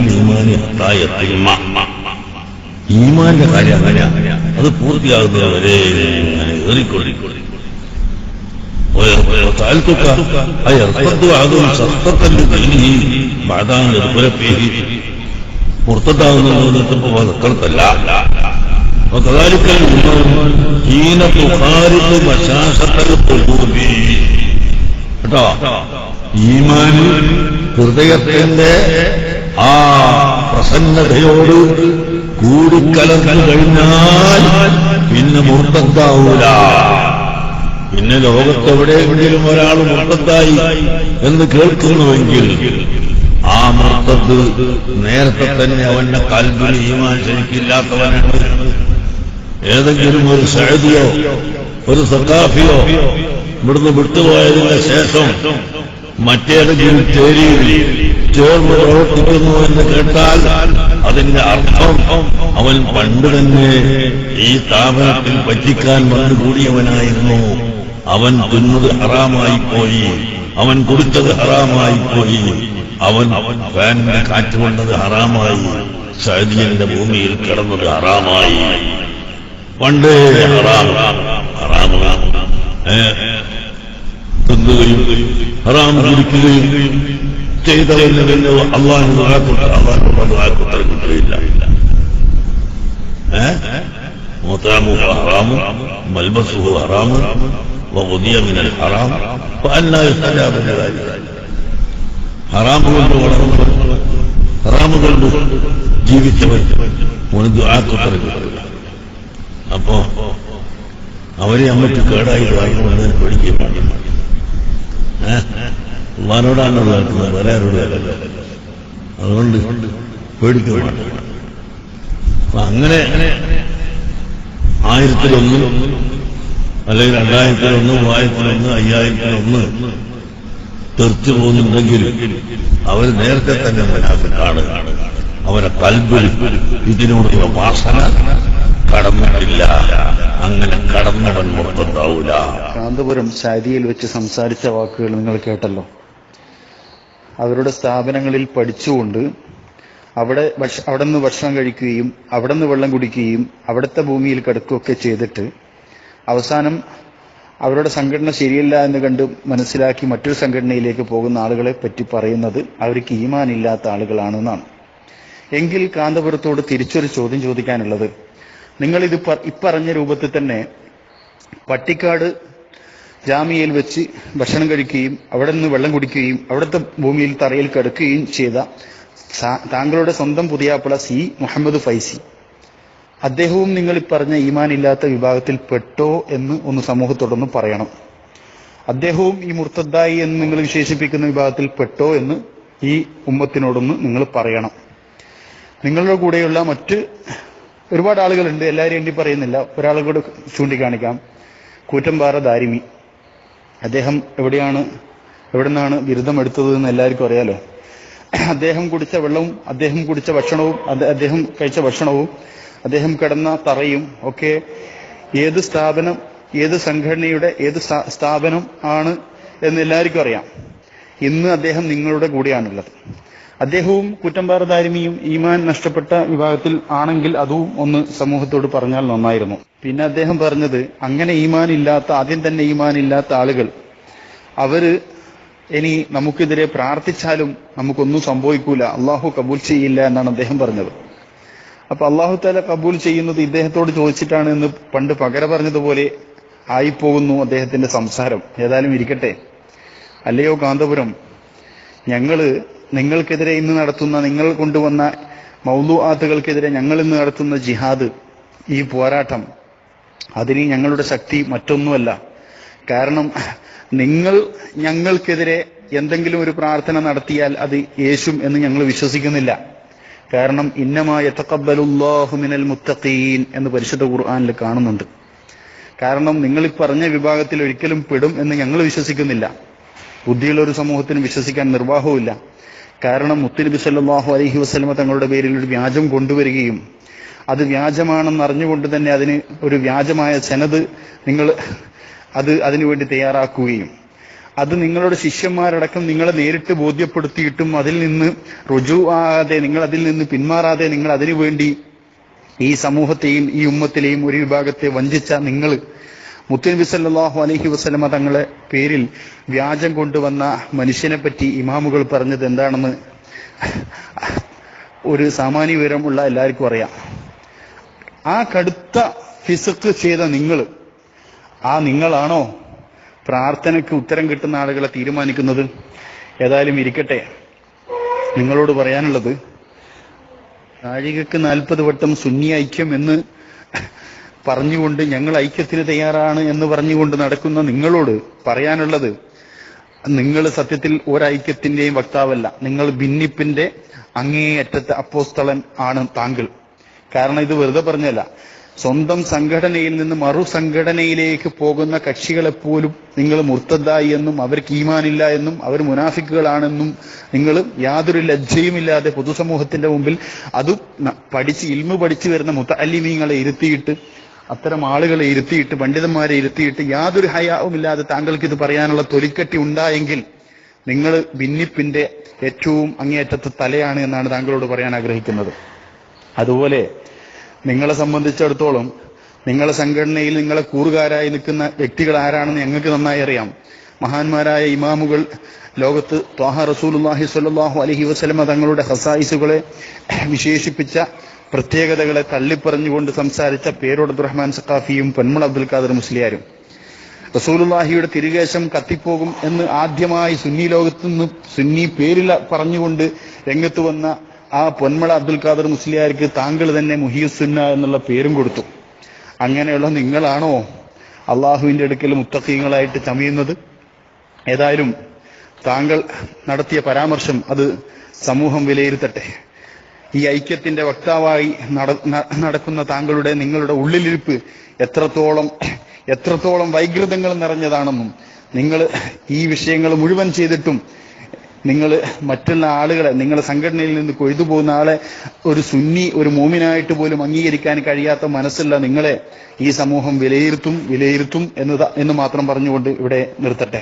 അമലുൽ ഈമാനി ഹത്താ യത്തിമ്മ ഈമാന്റെ കാര്യം അങ്ങനെയാ അത് പൂർത്തിയാകുന്നത് വരെ ഇങ്ങനെ ഏറിക്കൊള്ളിക്കൊള്ളി وسألتك أيرتد عدو سخطة لدينه بعد أن يدخل فيه مرتدى وذكرت لا وكذلك الإيمان حين تخالط بشاشة القلوب കേട്ടോ ഈമാൻ ഹൃദയത്തിന്റെ ആ പ്രസന്നതയോട് കൂടിക്കലർന്നു കഴിഞ്ഞാൽ പിന്നെ മുർത്തത്താവൂല. പിന്നെ ലോകത്തെവിടെയെങ്കിലും ഒരാൾ മുർത്തത്തായി എന്ന് കേൾക്കുന്നുവെങ്കിൽ ആ മുർത്തത്ത് നേരത്തെ തന്നെ അവന്റെ കൽബിൽ ഈമാൻ ശരിക്കില്ലാത്തവനാണ്. ഏതെങ്കിലും ഒരു സഹദിയോ ഒരു സഖാഫിയോ ഇവിടുന്ന് വിട്ടുപോയതിന് ശേഷം മറ്റേതെങ്കിലും ചേരിയിൽ ചേർന്ന് പ്രവർത്തിക്കുന്നു എന്ന് കേട്ടാൽ അതിന്റെ അർത്ഥം അവൻ പണ്ട് തന്നെ ഈ സ്ഥാപനത്തിൽ പറ്റിക്കാൻ വന്നുകൂടിയവനായിരുന്നു അവൻ തിന്നത് ഹറാമായി പോയി. അവൻ കുടിച്ചത് ഹറാമായി പോയി. അവൻ ഫാനിന്റെ കാറ്റ് കൊണ്ടത് ഹറാമായി. സൗദിയന്റെ ഭൂമിയിൽ കിടന്നത് ഹറാമായി. പണ്ടേ ഹറാം ഹറാം. തിന്നുകയും ഹറാം കുടിക്കുകയും ചെയ്തവന് പിന്നെ അള്ളാഹു അള്ളാഹു ആക്കുത്തരം കിട്ടുകയില്ല مطعمه حرام ملبسه حرام وغذي من الحرام فأنا يستجاب لذلك حرام കൊണ്ട് വളർന്നു ഹറാമ് കൊണ്ട് ജീവിച്ചവൻ ഒരു ദുആക്കുത്തരം കിട്ടില്ല അപ്പോ അവരെ അമ്മയ്ക്ക് കേടായി വാങ്ങുമെന്ന് പേടിക്കാൻ പാടില്ല വേറെ ആരോടല്ല അതുകൊണ്ട് പാടില്ല അപ്പൊ അങ്ങനെ ആയിരത്തിലൊന്ന് അല്ലെങ്കിൽ രണ്ടായിരത്തിലൊന്ന് മൂവായിരത്തിലൊന്ന് അയ്യായിരത്തിലൊന്ന് തെറിച്ചു പോകുന്നുണ്ടെങ്കിൽ അവർ നേരത്തെ തന്നെ മുനാഫിക്കാണ് അവരെ കൽബിൽ ഇതിനോടുള്ള വാസന കടന്നിട്ടില്ല അങ്ങനെ കടന്നവൻ മുർത്തുണ്ടാവൂല കാന്തപുരം ശാരിയിൽ വെച്ച് സംസാരിച്ച വാക്കുകൾ നിങ്ങൾ കേട്ടല്ലോ. അവരുടെ സ്ഥാപനങ്ങളിൽ പഠിച്ചുകൊണ്ട് അവിടെ അവിടെ നിന്ന് ഭക്ഷണം കഴിക്കുകയും അവിടെ നിന്ന് വെള്ളം കുടിക്കുകയും അവിടുത്തെ ഭൂമിയിൽ കിടക്കുകയൊക്കെ ചെയ്തിട്ട് അവസാനം അവരുടെ സംഘടന ശരിയല്ല എന്ന് കണ്ട് മനസ്സിലാക്കി മറ്റൊരു സംഘടനയിലേക്ക് പോകുന്ന ആളുകളെ പറ്റി പറയുന്നത് അവർക്ക് ഈമാനില്ലാത്ത ആളുകളാണെന്നാണ്. എങ്കിൽ കാന്തപുരത്തോട് തിരിച്ചൊരു ചോദ്യം ചോദിക്കാനുള്ളത്. നിങ്ങൾ ഇത് ഇപ്പറഞ്ഞ രൂപത്തിൽ തന്നെ പട്ടിക്കാട് ജാമിയയിൽ വെച്ച് ഭക്ഷണം കഴിക്കുകയും അവിടെ നിന്ന് വെള്ളം കുടിക്കുകയും അവിടുത്തെ ഭൂമിയിൽ തറയിൽ കിടക്കുകയും ചെയ്ത താങ്കളുടെ സ്വന്തം പുതിയാപ്പിള സി മുഹമ്മദ് ഫൈസി. അദ്ദേഹവും നിങ്ങൾ പറഞ്ഞ ഈമാനില്ലാത്ത വിഭാഗത്തിൽ പെട്ടോ എന്ന് ഒന്ന് സമൂഹത്തോടൊന്ന് പറയണം. അദ്ദേഹവും ഈ മുർത്തദ്ദായി എന്ന് നിങ്ങൾ വിശേഷിപ്പിക്കുന്ന വിഭാഗത്തിൽ പെട്ടോ എന്ന് ഈ ഉമ്മത്തിനോടൊന്ന് നിങ്ങൾ പറയണം. നിങ്ങളുടെ കൂടെയുള്ള മറ്റ് ഒരുപാട് ആളുകളുണ്ട് എല്ലാവരും എണ്ണി പറയുന്നില്ല ഒരാളെ കൂടെ ചൂണ്ടിക്കാണിക്കാം. കൂറ്റമ്പാറ ദാരിമി. അദ്ദേഹം എവിടെയാണ് എവിടെ നിന്നാണ് ബിരുദം എടുത്തത് എന്ന് എല്ലാവർക്കും അറിയാലോ. അദ്ദേഹം കുടിച്ച വെള്ളവും അദ്ദേഹം കുടിച്ച ഭക്ഷണവും അദ്ദേഹം കഴിച്ച ഭക്ഷണവും അദ്ദേഹം കിടന്ന തറയും ഒക്കെ ഏത് സ്ഥാപനം ഏത് സംഘടനയുടെ ഏത് സ്ഥാ- സ്ഥാപനം ആണ് എന്ന് എല്ലാവർക്കും അറിയാം. ഇന്ന് അദ്ദേഹം നിങ്ങളുടെ കൂടെയാണുള്ളത്. അദ്ദേഹവും കുറ്റമ്പാറദാരിമിയും ഈമാൻ നഷ്ടപ്പെട്ട വിഭാഗത്തിൽ ആണെങ്കിൽ അതും ഒന്ന് സമൂഹത്തോട് പറഞ്ഞാൽ നന്നായിരുന്നു. പിന്നെ അദ്ദേഹം പറഞ്ഞത് അങ്ങനെ ഈമാൻ ഇല്ലാത്ത ആദ്യം തന്നെ ഈമാൻ ഇല്ലാത്ത ആളുകൾ അവർ ഇനി നമുക്കെതിരെ പ്രാർത്ഥിച്ചാലും നമുക്കൊന്നും സംഭവിക്കൂല. അള്ളാഹു കബൂൽ ചെയ്യില്ല എന്നാണ് അദ്ദേഹം പറഞ്ഞത്. അപ്പൊ അള്ളാഹു താല കബൂൽ ചെയ്യുന്നത് ഇദ്ദേഹത്തോട് ചോദിച്ചിട്ടാണ് എന്ന് പണ്ട് പകര പറഞ്ഞതുപോലെ ആയിപ്പോകുന്നു അദ്ദേഹത്തിന്റെ സംസാരം. ഏതായാലും ഇരിക്കട്ടെ. അല്ലയോ കാന്തപുരം ഞങ്ങൾ നിങ്ങൾക്കെതിരെ ഇന്ന് നടത്തുന്ന നിങ്ങൾ കൊണ്ടുവന്ന മൗലു ആത്തുകൾക്കെതിരെ ഞങ്ങൾ ഇന്ന് നടത്തുന്ന ജിഹാദ് ഈ പോരാട്ടം അതിന് ഞങ്ങളുടെ ശക്തി മറ്റൊന്നുമല്ല. കാരണം നിങ്ങൾ ഞങ്ങൾക്കെതിരെ എന്തെങ്കിലും ഒരു പ്രാർത്ഥന നടത്തിയാൽ അത് യേശും എന്ന് ഞങ്ങൾ വിശ്വസിക്കുന്നില്ല. കാരണം ഇന്നമായ തക്കബലുല്ലാഹുമിനൽ മുത്തഖീൻ എന്ന് പരിശുദ്ധ ഖുർആാനിൽ കാണുന്നുണ്ട്. കാരണം നിങ്ങൾ ഈ പറഞ്ഞ വിഭാഗത്തിൽ ഒരിക്കലും പെടും എന്ന് ഞങ്ങൾ വിശ്വസിക്കുന്നില്ല. ബുദ്ധിയുള്ള ഒരു സമൂഹത്തിന് വിശ്വസിക്കാൻ നിർവാഹവുമില്ല. കാരണം മുത്തുനബി സല്ലാഹു അലഹി വസ്ലമ തങ്ങളുടെ പേരിൽ ഒരു വ്യാജം കൊണ്ടുവരികയും അത് വ്യാജമാണെന്ന് അറിഞ്ഞുകൊണ്ട് തന്നെ അതിന് ഒരു വ്യാജമായ ചെനത് നിങ്ങൾ അത് അതിനുവേണ്ടി തയ്യാറാക്കുകയും അത് നിങ്ങളുടെ ശിഷ്യന്മാരടക്കം നിങ്ങളെ നേരിട്ട് ബോധ്യപ്പെടുത്തിയിട്ടും അതിൽ നിന്ന് രുജു ആകാതെ നിങ്ങൾ അതിൽ നിന്ന് പിന്മാറാതെ നിങ്ങൾ അതിനുവേണ്ടി ഈ സമൂഹത്തെയും ഈ ഉമ്മത്തിലെയും ഒരു വിഭാഗത്തെ വഞ്ചിച്ച നിങ്ങൾ മുത്തനബി സല്ലാഹു അലഹി വസ്ലമ തങ്ങളെ പേരിൽ വ്യാജം കൊണ്ടുവന്ന മനുഷ്യനെ പറ്റി ഇമാമുകൾ പറഞ്ഞത് എന്താണെന്ന് ഒരു സാമാന്യ വിവരമുള്ള എല്ലാവർക്കും അറിയാം. ആ കടുത്ത ഫിസക്ക് ചെയ്ത നിങ്ങൾ ആ നിങ്ങളാണോ പ്രാർത്ഥനയ്ക്ക് ഉത്തരം കിട്ടുന്ന ആളുകളെ തീരുമാനിക്കുന്നത്? ഏതായാലും ഇരിക്കട്ടെ. നിങ്ങളോട് പറയാനുള്ളത് നാഴികക്ക് നാൽപ്പത് വട്ടം സുന്നി ഐക്യം എന്ന് പറഞ്ഞുകൊണ്ട് ഞങ്ങൾ ഐക്യത്തിന് തയ്യാറാണ് എന്ന് പറഞ്ഞുകൊണ്ട് നടക്കുന്ന നിങ്ങളോട് പറയാനുള്ളത് നിങ്ങൾ സത്യത്തിൽ ഒരൈക്യത്തിന്റെയും വക്താവല്ല. നിങ്ങൾ ഭിന്നിപ്പിന്റെ അങ്ങേയറ്റത്തെ അപ്പോസ്തളൻ ആണ് താങ്കൾ. കാരണം ഇത് വെറുതെ പറഞ്ഞല്ല. സ്വന്തം സംഘടനയിൽ നിന്ന് മറു സംഘടനയിലേക്ക് പോകുന്ന കക്ഷികളെപ്പോലും നിങ്ങൾ മുർത്തദ്ദായി എന്നും അവർക്ക് ഈമാനില്ല എന്നും അവർ മുനാഫിക്കുകളാണെന്നും നിങ്ങൾ യാതൊരു ലജ്ജയുമില്ലാതെ പൊതുസമൂഹത്തിന്റെ മുമ്പിൽ അതും പഠിച്ച് ഇൽമു പഠിച്ചു വരുന്ന മുത്തല്ലിമീങ്ങളെ ഇരുത്തിയിട്ട് അത്തരം ആളുകളെ ഇരുത്തിയിട്ട് പണ്ഡിതന്മാരെ ഇരുത്തിയിട്ട് യാതൊരു ഹയാവുമില്ലാതെ താങ്കൾക്ക് ഇത് പറയാനുള്ള തൊലിക്കെട്ടി ഉണ്ടായെങ്കിൽ നിങ്ങൾ ഭിന്നിപ്പിന്റെ ഏറ്റവും അങ്ങേയറ്റത്തെ തലയാണ് എന്നാണ് താങ്കളോട് പറയാൻ ആഗ്രഹിക്കുന്നത്. അതുപോലെ നിങ്ങളെ സംബന്ധിച്ചിടത്തോളം നിങ്ങളെ സംഘടനയിൽ നിങ്ങളെ കൂറുകാരായി നിൽക്കുന്ന വ്യക്തികൾ ആരാണെന്ന് ഞങ്ങൾക്ക് നന്നായി അറിയാം. മഹാന്മാരായ ഇമാമുകൾ ലോകത്ത് ത്വാഹ സ്വല്ലല്ലാഹു അലൈഹി വസല്ലമ തങ്ങളുടെ ഹസായിസുകളെ വിശേഷിപ്പിച്ച പ്രത്യേകതകളെ തള്ളിപ്പറഞ്ഞുകൊണ്ട് സംസാരിച്ച പേരോട് അബ്ദുറഹ്മാൻ സഖാഫിയും പൊന്മൾ അബ്ദുൽ ഖാദർ മുസ്ലിയാരും. റസൂലുല്ലാഹിയുടെ തിരുകേശം കത്തിപ്പോകും എന്ന് ആദ്യമായി സുന്നി ലോകത്തു നിന്ന് സുന്നി പേരിൽ പറഞ്ഞുകൊണ്ട് രംഗത്ത് വന്ന ആ പൊന്മള അബ്ദുൽ ഖാദർ മുസ്ലിയാർക്ക് താങ്കൾ തന്നെ മുഹിയുസുന്ന എന്നുള്ള പേരും കൊടുത്തു. അങ്ങനെയുള്ള നിങ്ങളാണോ അള്ളാഹുവിന്റെ അടുക്കൽ മുത്തഖീങ്ങളായിട്ട് ചമയുന്നത്? ഏതായാലും താങ്കൾ നടത്തിയ പരാമർശം അത് സമൂഹം വിലയിരുത്തട്ടെ. ഈ ഐക്യത്തിന്റെ വക്താവായി നട- നടക്കുന്ന താങ്കളുടെ നിങ്ങളുടെ ഉള്ളിലിരിപ്പ് എത്രത്തോളം എത്രത്തോളം വൈകൃതങ്ങൾ നിറഞ്ഞതാണെന്നും നിങ്ങൾ ഈ വിഷയങ്ങൾ മുഴുവൻ ചെയ്തിട്ടും നിങ്ങൾ മറ്റുള്ള ആളുകളെ നിങ്ങളുടെ സംഘടനയിൽ നിന്ന് കൊയ്തു പോകുന്ന ആളെ ഒരു സുന്നി ഒരു മോമിനായിട്ട് പോലും അംഗീകരിക്കാൻ കഴിയാത്ത മനസ്സുള്ള നിങ്ങളെ ഈ സമൂഹം വിലയിരുത്തും വിലയിരുത്തും എന്ന് എന്ന് മാത്രം പറഞ്ഞുകൊണ്ട് ഇവിടെ നിർത്തട്ടെ.